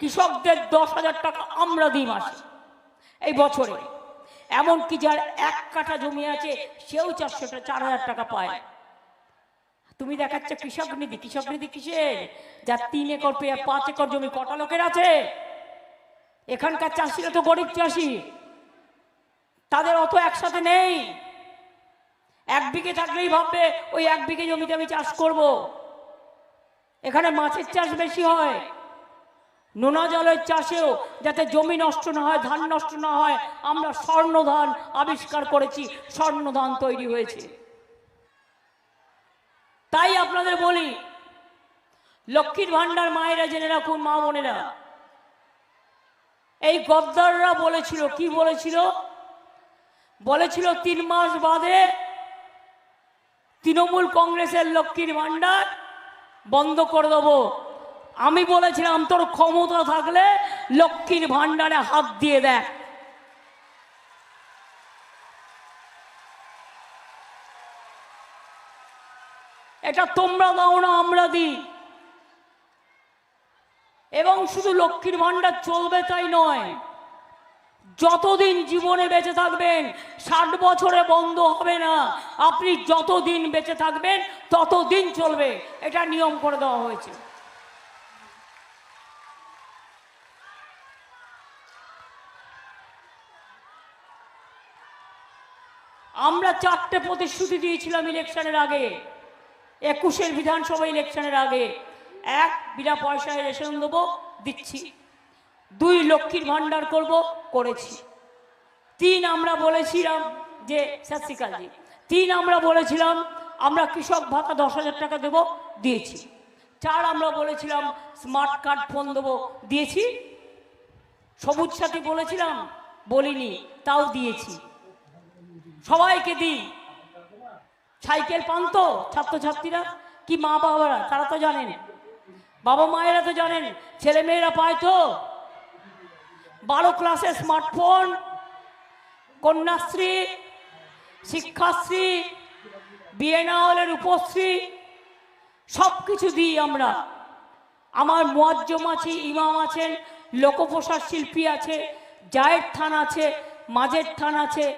কৃষকদের দশ হাজার টাকা আমরা দিই মাসে, এই বছরে। এমনকি যার এক কাঠা জমি আছে, সেও চারশো চার হাজার টাকা পায়। তুমি দেখাচ্ছ কৃষক নিধি কৃষক নিধি কিসের? যার তিন একর পেয়ে পাঁচ একর জমি কটা লোকের আছে? এখানকার চাষিরা তো গরিব চাষি। তাদের অত একসাথে নেই। এক বিঘে থাকলেই ভাববে, ওই এক বিঘে জমিতে আমি চাষ করব। এখানে মাছের চাষ বেশি হয়। নোনা জলের চাষেও যাতে জমি নষ্ট না হয়, ধান নষ্ট না হয়, আমরা স্বর্ণ ধান আবিষ্কার করেছি স্বর্ণ ধান তৈরি হয়েছে। তাই আপনাদের বলি, লক্ষ্মীর ভান্ডার মায়েরা জেনে রাখুন, মা বোনেরা। এই গদ্দাররা বলেছিল, কি বলেছিল? বলেছিল, তিন মাস বাদে তৃণমূল কংগ্রেসের লক্ষ্মীর ভান্ডার বন্ধ করে দেবো। আমি বলেছিলাম, তোর ক্ষমতা থাকলে লক্ষ্মীর ভান্ডারে হাত দিয়ে দেখ। এটা তোমরা দাও না, আমরা দিই। এবং শুধু লক্ষ্মীর ভান্ডার চলবে তাই নয়, যতদিন জীবনে বেঁচে থাকবেন, ষাট বছরে বন্ধ হবে না, আপনি যতদিন বেঁচে থাকবেন, ততদিন চলবে। এটা নিয়ম করে দেওয়া হয়েছে। আমরা চারটে প্রতিশ্রুতি দিয়েছিলাম ইলেকশনের আগে। একুশের বিধানসভা ইলেকশনের আগে। এক, বিনা পয়সায় রেশন দেবো, দিচ্ছি। দুই, লক্ষ্মীর ভাণ্ডার করব, করেছি। তিন, আমরা বলেছিলাম যে সত তিন, আমরা বলেছিলাম, আমরা কৃষক ভাতা দশ হাজার টাকা দেব, দিয়েছি। চার, আমরা বলেছিলাম, স্মার্ট কার্ড ফোন দেবো, দিয়েছি। সবুজ সাথী বলেছিলাম, বলিনি, তাও দিয়েছি। সবাইকে দিই। সাইকেল পান তো ছাত্রছাত্রীরা, কি মা বাবারা, তারা তো জানেন। বাবা মায়েরা তো জানেন, ছেলে মেয়েরা পায় তো। বারো ক্লাসে স্মার্টফোন, কন্যাশ্রী, শিক্ষাশ্রী বিয়ে না হলে রূপশ্রী সব কিছু দিই আমরা। আমার মোয়াজ্জম আছে, ইমাম আছেন, লোকপ্রসাদ শিল্পী আছে জায়ের থান আছে মাঝের থান আছে।